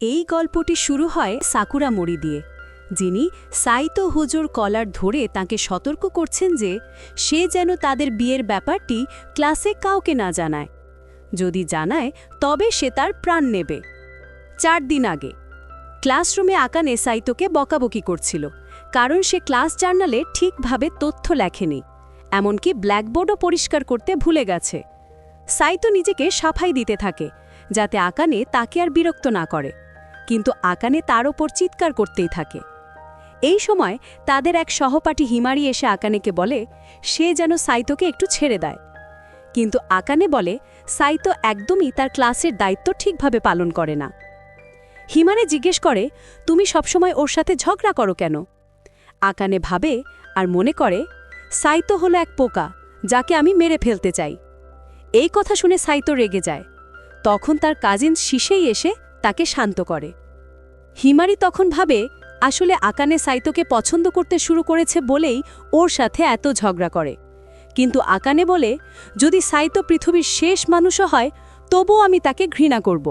এই গল্পটি শুরু হয় সাকুরা মরি দিয়ে, যিনি সাইতো হুজুর কলার ধরে তাকে সতর্ক করছেন যে সে যেন তাদের বিয়ের ব্যাপারটি ক্লাসে কাউকে না জানায়। যদি জানায়, তবে সে তার প্রাণ নেবে। চার দিন আগে, ক্লাসরুমে আকানে সাইতোকে বকাবকি করছিল, কারণ সে ক্লাস জার্নালে ঠিকভাবে তথ্য লেখেনি, এমনকি ব্ল্যাকবোর্ডও পরিষ্কার করতে ভুলে গেছে। সাইতো নিজেকে সাফাই দিতে থাকে, যাতে আকানে তাকে আর বিরক্ত না করে। কিন্তু আকানে তার ওপর চিৎকার করতেই থাকে। এই সময় তাদের এক সহপাঠী হিমারি এসে আকানেকে বলে, সে যেন সাইতোকে একটু ছেড়ে দেয়। কিন্তু আকানে বলে, সাইতো একদমই তার ক্লাসের দায়িত্ব ঠিকভাবে পালন করে না। হিমারে জিজ্ঞেস করে, তুমি সবসময় ওর সাথে ঝগড়া করো কেন? আকানে ভাবে আর মনে করে, সাইতো হলো এক পোকা, যাকে আমি মেরে ফেলতে চাই। এই কথা শুনে সাইতো রেগে যায়। তখন তার কাজিন শিশেই এসে তাকে শান্ত করে। হিমারি তখন ভাবে, আসলে আকানে সাইতোকে পছন্দ করতে শুরু করেছে বলেই ওর সাথে এত ঝগড়া করে। কিন্তু আকানে বলে, যদি সাইতো পৃথিবীর শেষ মানুষও হয়, তবুও আমি তাকে ঘৃণা করব।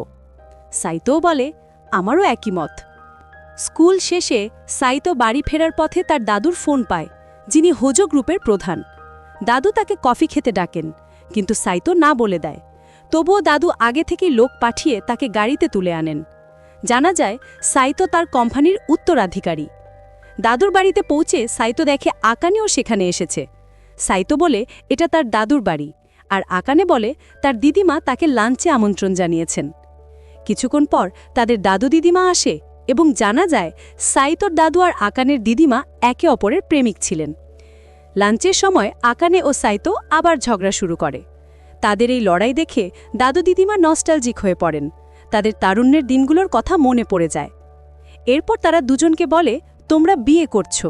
সাইতোও বলে, আমারও একই মত। স্কুল শেষে সাইতো বাড়ি ফেরার পথে তার দাদুর ফোন পায়, যিনি হোজো গ্রুপের প্রধান। দাদু তাকে কফি খেতে ডাকেন, কিন্তু সাইতো না বলে দেয়। তবুও দাদু আগে থেকেই লোক পাঠিয়ে তাকে গাড়িতে তুলে আনেন। জানা যায়, সাইতো তার কোম্পানির উত্তরাধিকারী। দাদুর বাড়িতে পৌঁছে সাইতো দেখে আকানেও সেখানে এসেছে। সাইতো বলে, এটা তার দাদুর বাড়ি। আর আকানে বলে, তার দিদিমা তাকে লাঞ্চে আমন্ত্রণ জানিয়েছেন। কিছুক্ষণ পর তাদের দাদু দিদিমা আসে এবং জানা যায়, সাইতোর দাদু আর আকানের দিদিমা একে অপরের প্রেমিক ছিলেন। লাঞ্চের সময় আকানে ও সাইতো আবার ঝগড়া শুরু করে। তাদের এই লড়াই দেখে দাদু দিদিমা নস্টালজিক হয়ে পড়েন। তাদের তারুণ্যের দিনগুলোর কথা মনে পড়ে যায়। এরপর তারা দুজনকে বলে, তোমরা বিয়ে করছ।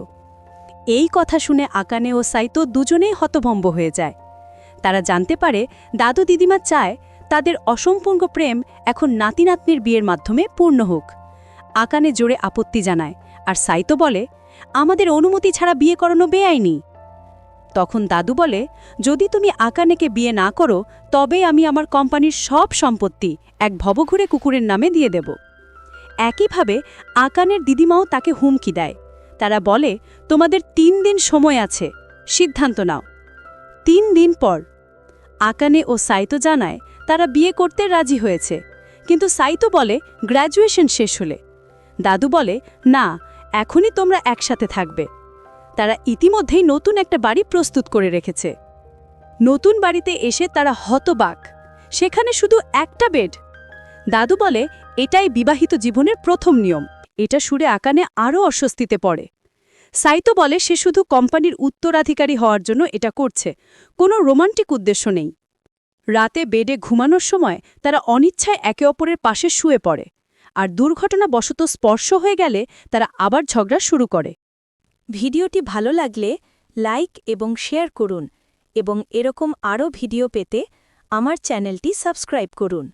এই কথা শুনে আকানে ও সাইতো দুজনেই হতভম্ব হয়ে যায়। তারা জানতে পারে, দাদু দিদিমা চায় তাদের অসম্পূর্ণ প্রেম এখন নাতি নাতনির বিয়ের মাধ্যমে পূর্ণ হোক। আকানে জোরে আপত্তি জানায়, আর সাইতো বলে, আমাদের অনুমতি ছাড়া বিয়ে করানো বেআইনি। তখন দাদু বলে, যদি তুমি আকানেকে বিয়ে না করো তবে আমি আমার কোম্পানির সব সম্পত্তি এক ভবঘুরে কুকুরের নামে দিয়ে দেব। একইভাবে আকানের দিদিমাও তাকে হুমকি দেয়। তারা বলে, তোমাদের তিন দিন সময় আছে, সিদ্ধান্ত নাও। তিন দিন পর আকানে ও সাইতো জানায়, তারা বিয়ে করতে রাজি হয়েছে। কিন্তু সাইতো বলে, গ্র্যাজুয়েশন শেষ হলে। দাদু বলে, না, এখনই তোমরা একসাথে থাকবে। তারা ইতিমধ্যেই নতুন একটা বাড়ি প্রস্তুত করে রেখেছে। নতুন বাড়িতে এসে তারা হতবাক। সেখানে শুধু একটা বেড। দাদু বলে, এটাই বিবাহিত জীবনের প্রথম নিয়ম। এটা সুরে আকানে আরও অস্বস্তিতে পড়ে। সাইতো বলে, সে শুধু কোম্পানির উত্তরাধিকারী হওয়ার জন্য এটা করছে। কোনো রোমান্টিক উদ্দেশ্য নেই। রাতে বেডে ঘুমানোর সময় তারা অনিচ্ছায় একে অপরের পাশে শুয়ে পড়ে। আর দুর্ঘটনাবশত স্পর্শ হয়ে গেলে তারা আবার ঝগড়া শুরু করে। ভিডিওটি ভালো লাগলে লাইক এবং শেয়ার করুন এবং এরকম আরও ভিডিও পেতে আমার চ্যানেলটি সাবস্ক্রাইব করুন।